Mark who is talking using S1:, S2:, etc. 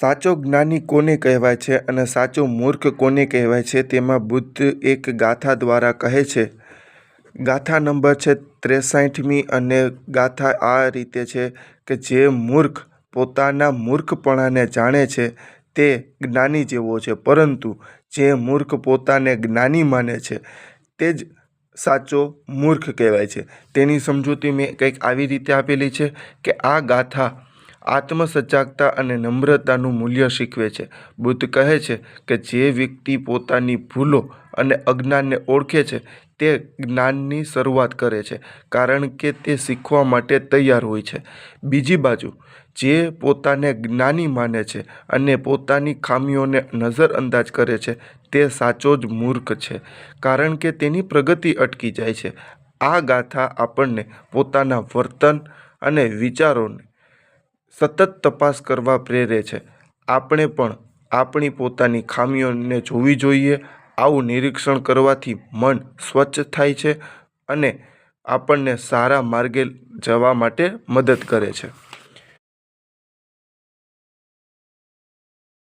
S1: સાચો જ્ઞાની કોને કહેવાય છે અને સાચો મૂર્ખ કોને કહેવાય છે તેમાં બુદ્ધ એક ગાથા દ્વારા કહે છે. ગાથા નંબર છે ત્રેસાઠમી અને ગાથા આ રીતે છે કે જે મૂર્ખ પોતાના મૂર્ખપણાને જાણે છે તે જ્ઞાની જેવો છે, પરંતુ જે મૂર્ખ પોતાને જ્ઞાની માને છે તે જ સાચો મૂર્ખ કહેવાય છે. તેની સમજૂતી મેં કંઈક આવી રીતે આપેલી છે કે આ ગાથા આત્મસજાગતા અને નમ્રતાનું મૂલ્ય શીખવે છે. બુદ્ધ કહે છે કે જે વ્યક્તિ પોતાની ભૂલો અને અજ્ઞાનને ઓળખે છે, તે જ્ઞાનની શરૂઆત કરે છે, કારણ કે તે શીખવા માટે તૈયાર હોય છે. બીજી બાજુ, જે પોતાને જ્ઞાની માને છે અને પોતાની ખામીઓને નજરઅંદાજ કરે છે, તે સાચો જ મૂર્ખ છે, કારણ કે તેની પ્રગતિ અટકી જાય છે. આ ગાથા આપણને પોતાના વર્તન અને વિચારોને સતત તપાસ કરવા પ્રેરે છે. આપણે પણ આપણી પોતાની ખામીઓને જોવી જોઈએ, આવું નિરીક્ષણ કરવાથી મન સ્વચ્છ થાય છે અને આપણને સારા માર્ગે જવા માટે મદદ કરે છે.